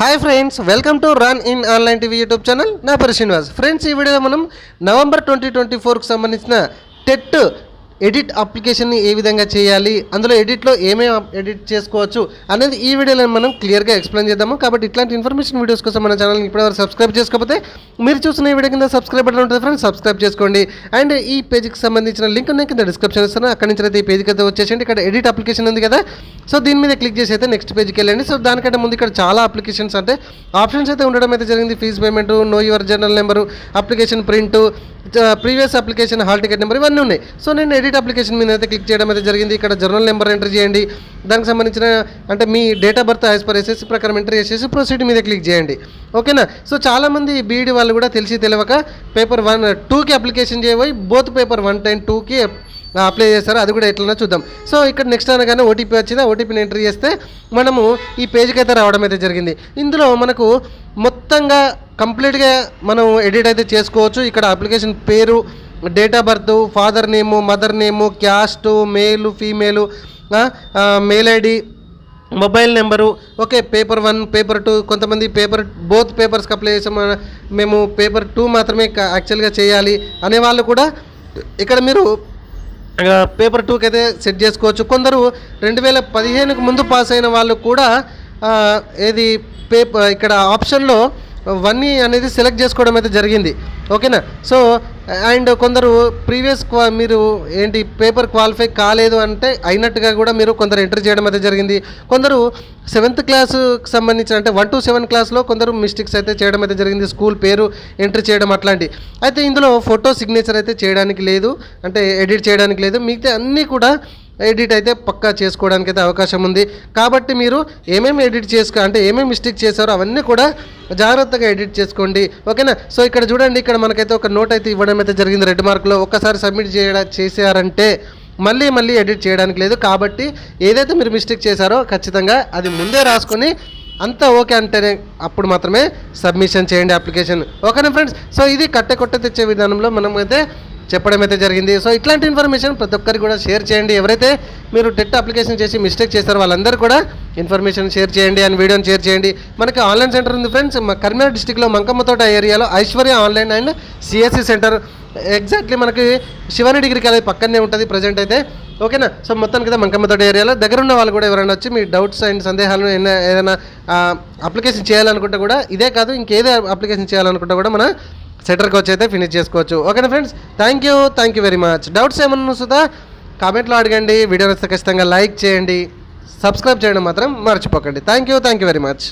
Hi friends welcome to run in online TV YouTube channel నా పేరు Srinivas. Friends ఈ వీడియోలో మనం నవంబర్ ట్వంటీ ట్వంటీ ఫోర్కి సంబంధించిన టెట్ ఎడిట్ అప్లికేషన్ని ఏ విధంగా చేయాలి అందులో ఎడిట్లో ఏమేమి ఎడిట్ చేసుకోవచ్చు అనేది ఈ వీడియోలో మనం క్లియర్గా ఎక్స్ప్లెయిన్ చేద్దాము. కాబట్టి ఇట్లాంటి ఇన్ఫర్మేషన్ వీడియోస్ కోసం మన ఛానల్ని ఇప్పటివరకు సబ్స్క్రైబ్ చేసుకోకపోతే మీరు చూసిన ఈ వీడియో కింద సబ్స్క్రైబ్ బటన్ ఉంటుంది ఫ్రెండ్స్ సబ్స్క్రైబ్ చేసుకోండి. అండ్ ఈ పేజ్కి సంబంధించిన లింక్ నేను కింద డిస్క్రిప్షన్ ఇస్తాను అక్కడి నుంచి అయితే ఈ పేజ్కి అయితే వచ్చేసండి ఇక్కడ ఎడిట్ అప్లికేషన్ ఉంది కదా సో దీని మీద క్లిక్ చేసి అయితే నెక్స్ట్ పేజ్కి వెళ్ళండి. సో దానికంటే ముందు ఇక్కడ చాలా అప్లికేషన్స్ అంటే ఆప్షన్స్ అయితే ఉండడం అయితే జరిగింది. Fee payment know your journal number application print previous application hall ticket number ఇవన్నీ ఉన్నాయి. సో నేను ఎడిట్ అప్లికేషన్ మీద అయితే క్లిక్ చేయడం అయితే జరిగింది. ఇక్కడ జర్నల్ నెంబర్ ఎంటర్ చేయండి. దానికి సంబంధించిన అంటే మీ date of birth as per SSC ప్రకారం ఎంటర్ చేసేసి ప్రొసీడ్ మీద క్లిక్ చేయండి. ఓకేనా? సో చాలామంది బీఈడి వాళ్ళు కూడా తెలిసి తెలియక పేపర్ వన్ టూకి అప్లికేషన్ చేయబోయి బోత్ పేపర్ వన్ టైం టూకి అప్లై చేస్తారు అది కూడా ఎట్లనో చూద్దాం. సో ఇక్కడ నెక్స్ట్ అనగానే ఓటీపీ వచ్చింది. ఓటీపీని ఎంటర్ చేస్తే మనము ఈ పేజ్కి అయితే రావడం అయితే జరిగింది. ఇందులో మనకు మొత్తంగా కంప్లీట్గా మనం ఎడిట్ అయితే చేసుకోవచ్చు. ఇక్కడ అప్లికేషన్ పేరు date of birth father name mother name caste male female mail ID mobile number okay paper one paper two కొంతమంది పేపర్ బోత్ పేపర్స్కి అప్లై చేసాము మేము పేపర్ టూ మాత్రమే యాక్చువల్గా చేయాలి అనే వాళ్ళు కూడా ఇక్కడ మీరు పేపర్ టూకి అయితే సెట్ చేసుకోవచ్చు. కొందరు రెండు వేల పదిహేనుకు ముందు పాస్ అయిన వాళ్ళు కూడా ఏది పేపర్ ఇక్కడ ఆప్షన్లో వన్నీ e అనేది సెలెక్ట్ చేసుకోవడం అయితే జరిగింది. ఓకేనా? సో అండ్ కొందరు ప్రీవియస్ క్వా మీరు ఏంటి పేపర్ క్వాలిఫై కాలేదు అంటే అయినట్టుగా కూడా మీరు కొందరు ఎంటర్ చేయడం అయితే జరిగింది. కొందరు సెవెంత్ క్లాస్కి సంబంధించిన అంటే వన్ టు సెవెన్ క్లాస్లో కొందరు మిస్టేక్స్ అయితే చేయడం అయితే జరిగింది. స్కూల్ పేరు ఎంటర్ చేయడం అట్లాంటి. అయితే ఇందులో ఫోటో సిగ్నేచర్ అయితే చేయడానికి లేదు. అంటే ఎడిట్ చేయడానికి లేదు. మిగతా అన్నీ కూడా ఎడిట్ అయితే పక్కా చేసుకోవడానికి అయితే అవకాశం ఉంది. కాబట్టి మీరు ఏమేమి ఎడిట్ చేసుకో అంటే ఏమేమి మిస్టేక్ చేశారో అవన్నీ కూడా జాగ్రత్తగా ఎడిట్ చేసుకోండి. ఓకేనా? సో ఇక్కడ చూడండి ఇక్కడ మనకైతే ఒక నోట్ అయితే ఇవ్వడం అయితే జరిగింది. రెడ్ మార్క్లో ఒక్కసారి సబ్మిట్ చేయడా చేశారంటే మళ్ళీ మళ్ళీ ఎడిట్ చేయడానికి లేదు. కాబట్టి ఏదైతే మీరు మిస్టేక్ చేశారో ఖచ్చితంగా అది ముందే రాసుకొని అంతా ఓకే అంటేనే అప్పుడు మాత్రమే సబ్మిషన్ చేయండి అప్లికేషన్. ఓకేనా ఫ్రెండ్స్? సో ఇది కట్టె కొట్ట తెచ్చే విధానంలో మనం అయితే చెప్పడం అయితే జరిగింది. సో ఇట్లాంటి ఇన్ఫర్మేషన్ ప్రతి ఒక్కరికి కూడా షేర్ చేయండి. ఎవరైతే మీరు టెట్ అప్లికేషన్ చేసి మిస్టేక్ చేస్తారో వాళ్ళందరూ కూడా ఇన్ఫర్మేషన్ షేర్ చేయండి అండ్ వీడియోని షేర్ చేయండి. మనకి ఆన్లైన్ సెంటర్ ఉంది ఫ్రెండ్స్. మా కరీంనగర్ డిస్టిక్లో మంకమ్మతోట ఏరియాలో Aishwarya online and CSC centre. Exactly మనకి శివాని డిగ్రీ కాలేజ్ పక్కనే ఉంటుంది ప్రజెంట్ అయితే. ఓకేనా? సో మొత్తానికి అయితే మంకమ్మతోట ఏరియాలో. దగ్గర ఉన్న వాళ్ళు కూడా ఎవరైనా వచ్చి మీ డౌట్స్ అండ్ సందేహాలను ఏదైనా అప్లికేషన్ చేయాలనుకుంటే కూడా ఇదే కాదు ఇంకేదే అప్లికేషన్ చేయాలనుకుంటే కూడా మన సెటర్ కోచ్ అయితే ఫినిష్ చేసుకోవచ్చు ఓకేనా friends thank you thank you very much doubts ఏమన్నా సుధా కామెంట్లో అడగండి. వీడియో నచ్చితే ఖచ్చితంగా లైక్ చేయండి. సబ్స్క్రైబ్ చేయడం మాత్రం మర్చిపోకండి. Thank you thank you very much